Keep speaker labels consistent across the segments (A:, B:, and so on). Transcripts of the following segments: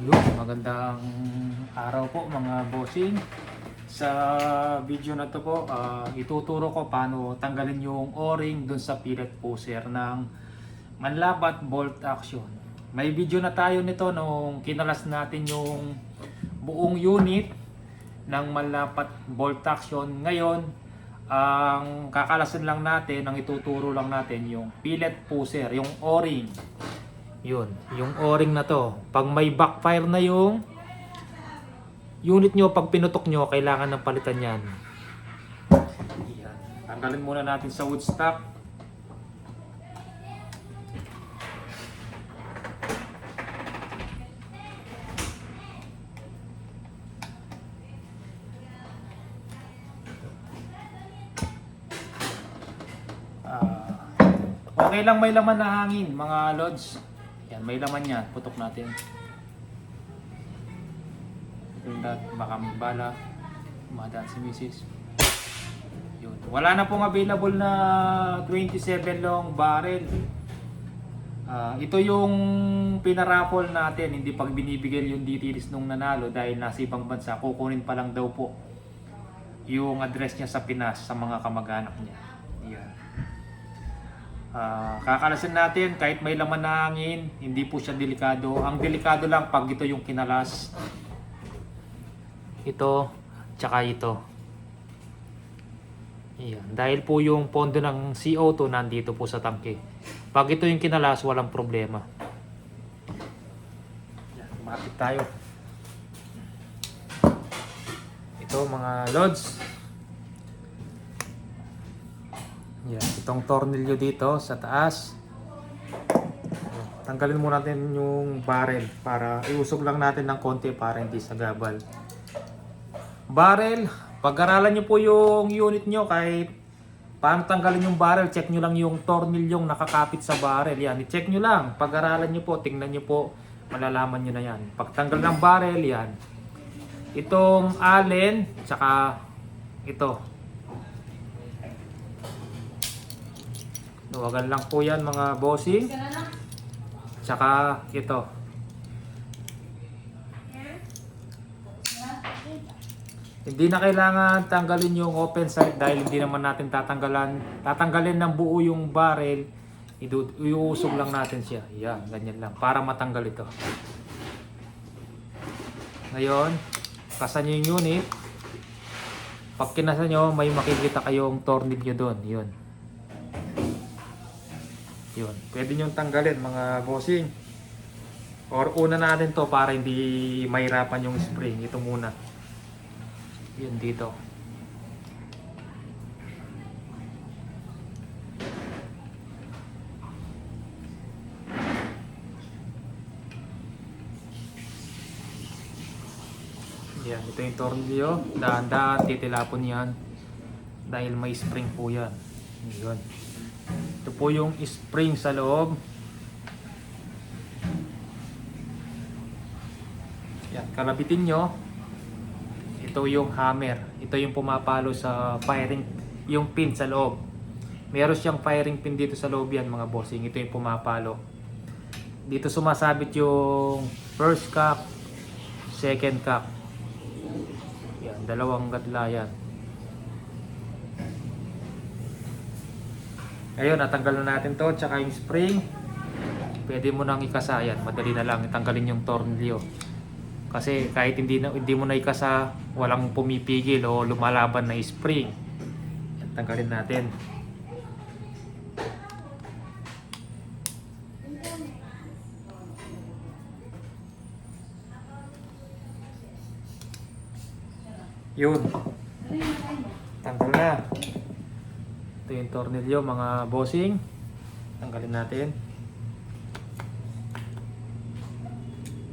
A: Yun, magandang araw po mga bossing. Sa video na to po, ah, ituturo ko paano tanggalin yung o-ring dun sa pilot pusher ng manlabat bolt action. May video na tayo nito nung kinalas natin yung buong unit ng manlapat bolt action. Ngayon, ang kakalasan lang natin, ang ituturo lang natin yung pilot pusher, yung o-ring. Yun, yung o-ring na to. Pag may backfire na yung unit nyo, pag pinutok nyo, kailangan ng palitan yan. Yan. Tanggalin muna natin sa wood stock. Ah, okay lang may laman na hangin, mga lods. Yan, may laman yan. Putok natin. Dat, baka bala. Madaan si Mrs. Yun. Wala na pong available na 27 long barrel. Ah, ito yung pinaraffle natin, hindi pag binibigay yung details nung nanalo dahil nasa ibang bansa, kukunin pa lang daw po yung address niya sa Pinas sa mga kamag-anak niya. Yan. Ah, kakalasin natin kahit may laman na hangin, hindi po siya delikado. Ang delikado lang pag ito yung kinalas. Ito, tsaka ito. Ayan. Dahil po yung pondo ng CO2 nandito po sa tangke. Pag ito yung kinalas, walang problema. Yan, lumapit tayo. Ito mga lods. Yan, itong tornilyo dito sa taas. Tanggalin muna natin yung barrel para iusog lang natin ng konti para hindi sagabal. Barrel, pag-aralan nyo po yung unit nyo kahit paano tanggalin yung barrel, check nyo lang yung tornilyong nakakapit sa barrel. Yan, i-check nyo lang. Pag-aralan nyo po, tingnan nyo po, malalaman nyo na yan. Pagtanggal ng barrel, yan. Itong allen, tsaka ito, Luwagan lang po yan mga bossing. Tsaka ito. Hindi na kailangan tanggalin yung open side dahil hindi naman natin tatanggalan, tatanggalin ng buo yung barrel. Iuusog lang natin siya. Yan, ganyan lang. Para matanggal ito. Ngayon, kasan nyo yung unit. Pag kinasa nyo, may makikita kayong tornilyo doon. Yun. Yun. Pwede nyo tanggalin mga bossing. Or una natin to para hindi mahirapan yung spring. Ito muna. Yun dito. Yan, ito yung tornilyo. Dahan-dahan, titilapon yan. Dahil may spring po yan. Yun. Ito po yung spring sa loob. Yan, kalabitin nyo. Ito yung hammer. Ito yung pumapalo sa firing, yung pin sa loob. Meron siyang firing pin dito sa loob yan mga bossing. Ito yung pumapalo. Dito sumasabit yung first cup, second cup. Yan, dalawang gatla yan. Ngayon, natanggal na natin to, tsaka yung spring. Pwede mo nang ikasa yan. Madali na lang itanggalin yung tornilyo. Kasi kahit hindi, na, hindi mo na ikasa, walang pumipigil o lumalaban na spring. Tanggalin natin. Yun. Tanggal na. Ito yung tornilyo mga bossing. Tanggalin natin.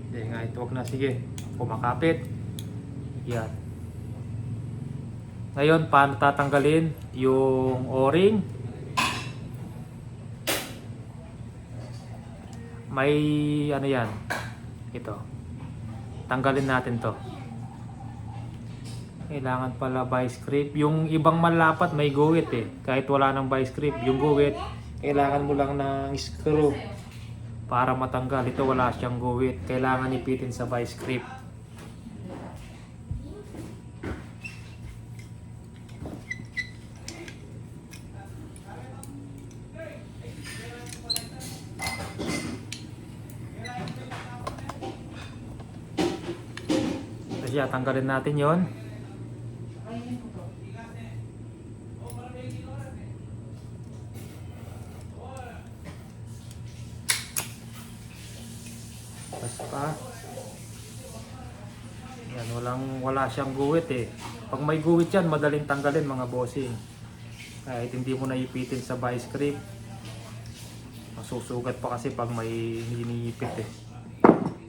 A: Hindi nga ito na sige. Kumakapit. Yan. Ngayon, paano tatanggalin yung o-ring? May ano yan. Ito. Tanggalin natin to. Kailangan pala vice grip. Yung ibang malapat may guwit eh. Kahit wala ng vice grip, yung guwit, kailangan mo lang ng screw para matanggal. Ito wala siyang guwit. Kailangan ipitin sa vice grip. Kasi tanggalin natin yon. Tapos pa. Yan, walang, wala siyang guwit eh. Pag may guwit yan, madaling tanggalin mga bossing. Kahit hindi mo naipitin sa vice grip. Masusugat pa kasi pag may hiniipit eh.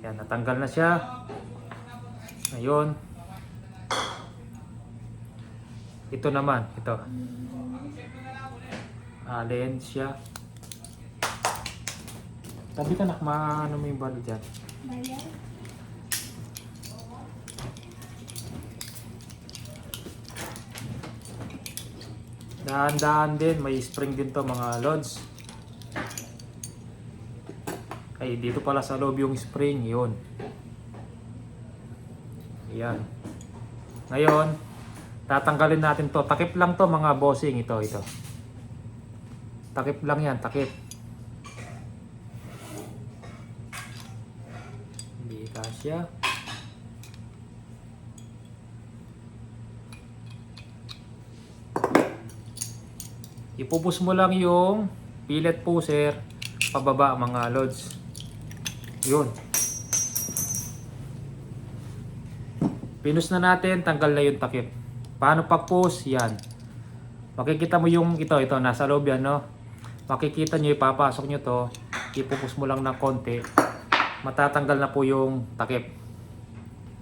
A: Yan, natanggal na siya. Ngayon, ito naman, ito. Alin siya. Tabi ka nak, maano mo yung balo dyan. Dahan-dahan din, may spring din to mga lods. Ay, dito pala sa loob yung spring, yun. Ayan. Ngayon, tatanggalin natin to. Takip lang to mga bossing, ito, ito. Takip lang yan, takip. Hindi kasya. Ipupus mo lang yung pillet pusher pababa mga lods. Yun. Pinus na natin, tanggal na yung takip. Paano pag-push? Yan. Makikita mo yung ito, ito, nasa loob yan, no? Makikita nyo, ipapasok nyo to, ipupus mo lang ng konti, matatanggal na po yung takip.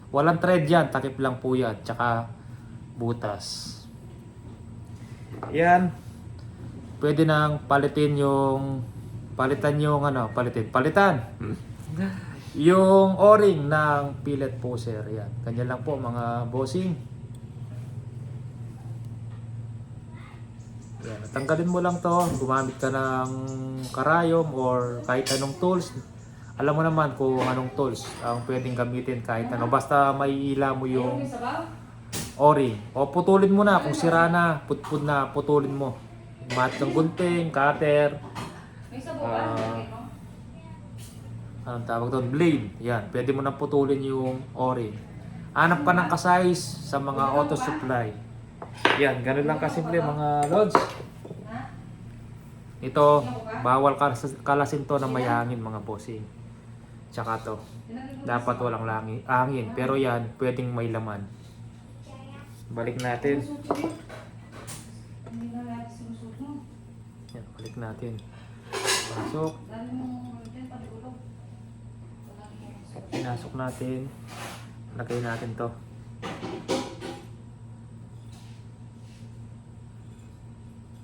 A: Walang thread yan, takip lang po yan, tsaka butas. Yan. Pwede nang palitin yung, palitan yung ano, palitin, palitan. yung o-ring ng pillet poser. Yan. Ganyan lang po mga bossing. Yan. Tanggalin mo lang to. Gumamit ka ng karayom or kahit anong tools. Alam mo naman kung anong tools ang pwedeng gamitin kahit ano. Basta may ila mo yung o-ring. O putulin mo na. Kung sira na, putput na, putulin mo. Mat ng gunting, cutter. Ah. anong tawag doon, blade. Yan, pwede mo nang putulin yung o-ring. Hanap ka ng kasize sa mga auto supply. Yan, ganun lang kasimple mga lods. Ito, bawal kalas- kalasin to ng may hangin mga bossing. Tsaka to, dapat walang langi, hangin. Pero yan, pwedeng may laman. Balik natin.
B: Sinusuot mo. Hindi na natin sinusuot mo.
A: Natin. Pasok. Pinasok natin. Lagay natin to.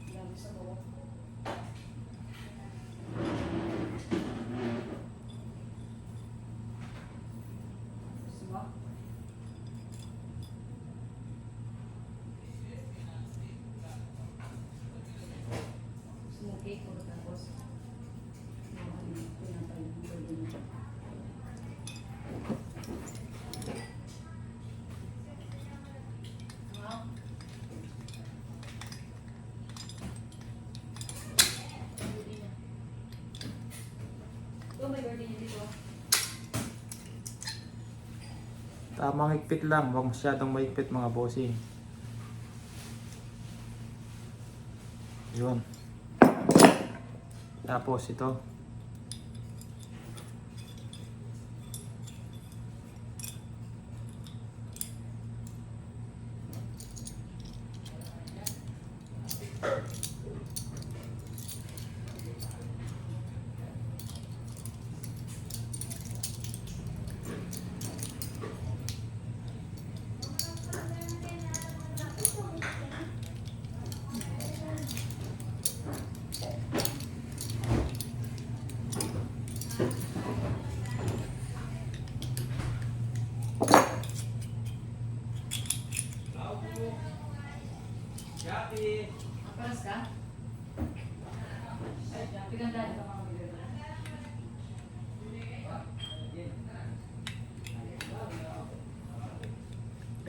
B: Dali sa bawah. Gusto mo? Gusto mo cake o tapos? Ano, pinapay mo, pwede mo. Wow. Ito, may gardenia dito.
A: Tamang higpit lang, huwag masyadong mahigpit mga bossing. Yun. Tapos ito.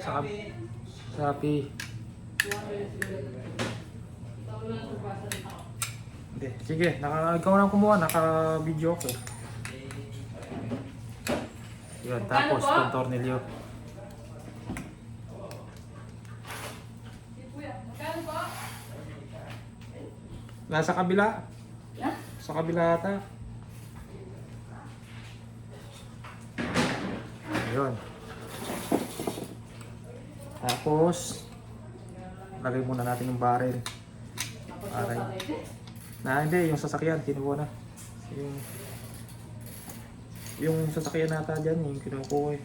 A: Sapi. Sapi. Hindi. Sige, naka, ikaw na kumuha. Naka-video ko. Yun, tapos, ano contornilyo. Nasa kabila.
B: Ha?
A: Sa kabila ata. Ayun. Tapos, lagay muna natin yung barrel. Aray. Na, hindi, yung sasakyan, kinuha na. Yung, yung sasakyan nata dyan, yung kinukuha eh.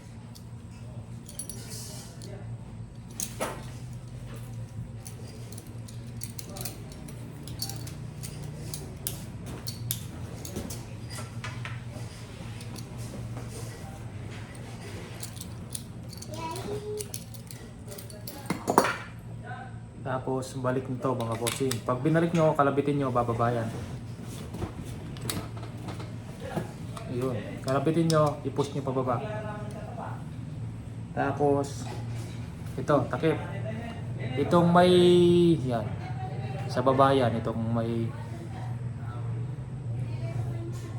A: Tapos, balik nito mga bossing. Pag binalik nyo, kalabitin nyo, bababayan. Ayun. Kalabitin nyo, i-push nyo pababa. Tapos, ito, takip. Itong may, yan. Sa baba yan, itong may,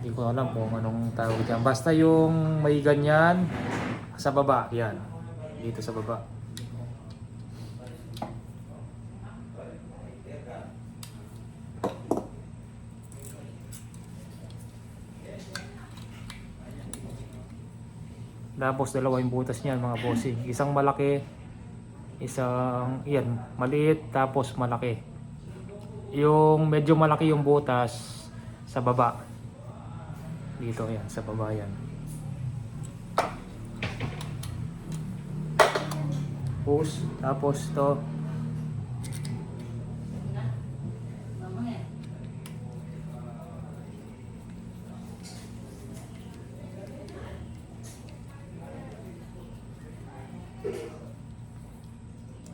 A: hindi ko alam kung anong tawag dyan. Basta yung may ganyan, sa baba, yan. Dito sa baba. Tapos dalawa yung butas niyan mga bossing. Isang malaki, isang yan, maliit tapos malaki. Yung medyo malaki yung butas sa baba. Dito yan, sa baba yan. Push, tapos to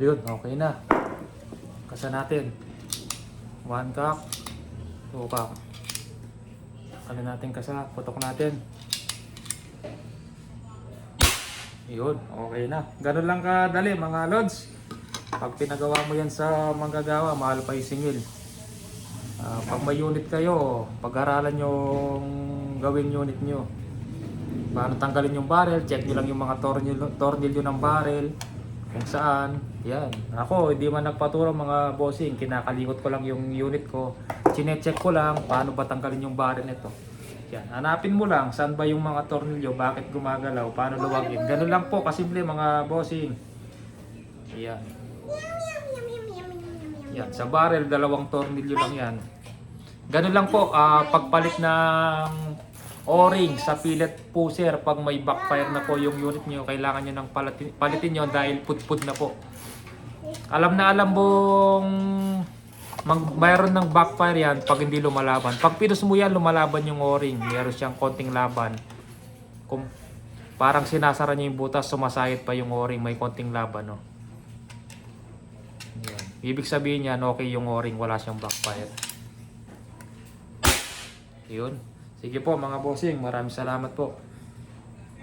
A: Yun, okay na. Kasa natin. One cup. Two cup. Ano natin kasa? Putok natin. Yun, okay na. Ganun lang kadali mga lods. Pag pinagawa mo yan sa manggagawa, mahal pa yung singil. Ah, pag may unit kayo, pag-aralan yung gawin unit nyo. Paano tanggalin yung barrel, check nyo lang yung mga tornilyo, tornilyo ng barrel, kung saan. Yan. Ako, hindi man nagpaturo mga bossing, kinakalikot ko lang yung unit ko. Chinecheck ko lang paano ba tanggalin yung barrel nito. Yan. Hanapin mo lang saan ba yung mga tornilyo, bakit gumagalaw, paano luwagin. Ganun lang po, kasimple mga bossing. Yan. Yan, sa barrel, dalawang tornilyo lang yan. Ganun lang po, ah, pagpalit ng o-ring sa fillet pusher, pag may backfire na po yung unit nyo, kailangan nyo ng palitin, palitin nyo dahil pudpud na po. Alam na alam mong mag, mayroon ng backfire yan pag hindi lumalaban. Pag pinus mo yan, lumalaban yung o-ring. Meron siyang konting laban. Kung parang sinasara niya yung butas, sumasayit pa yung o-ring, may konting laban, no? Yan. Ibig sabihin niyan, okay yung o-ring, wala siyang backfire. Yun. Sige po mga bossing, maraming salamat po.